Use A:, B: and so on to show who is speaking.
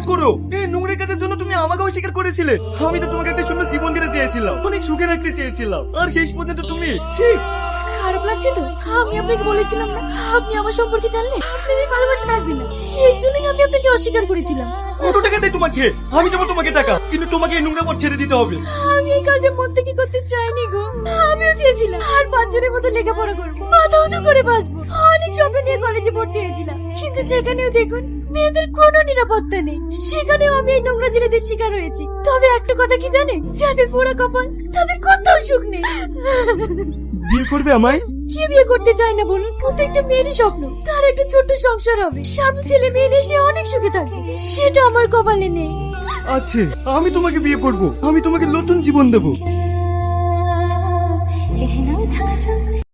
A: কাজ করো। এই নোংরা কাজের জন্য তুমি আমাকে অস্বীকার করেছিলে। আমি তো তোমাকে একটা সুন্দর জীবন দিতে চেয়েছিলাম। অনেক সুখে রাখতে চেয়েছিলাম। আর শেষ পর্যন্ত তুমি ছি।
B: খারাপ লাগছে তো? আমি আপনাকে বলেছিলাম না। আপনি আমার সম্পর্কে জানলে ভালোবাসা থাকবে না এর জন্যই আমি আপনাকে অস্বীকার করেছিলাম।
A: কত টাকা দেয় তোমাকে? আমি দেবো তোমাকে টাকা। কিন্তু তোমাকে এই নোংরা পথ ছেড়ে দিতে হবে।
B: আমি এই কাজের মধ্যে কি করতে চাইনি গো? আর পাঁচজনের মতো লেখাপড়া করব। মাথা উঁচু করে বাঁচবো। অনেক স্বপ্ন নিয়ে কলেজে পড়তে কিন্তু সেখানেও দেখুন মেয়েদের কোনো নিরাপত্তা নেই। সেখানেও আমি এই নোংরা ছেলেদের শিকার হয়েছি। তবে একটা কথা কি জানেন? যাদের পোড়া কপাল তাদের কোথাও সুখ নেই।
A: বিয়ে করবে আমায়?
B: কে বিয়ে করতে চায় না বলুন? প্রত্যেকটা মেয়েরই স্বপ্ন। তার একটা ছোট্ট সংসার হবে। স্বামী ছেলে মেয়ে নিয়ে সে অনেক সুখে থাকবে। সেটা আমার কপালে নেই।
A: আছে। আমি তোমাকে বিয়ে করব। আমি তোমাকে নতুন জীবন দেবো। 也能踏着。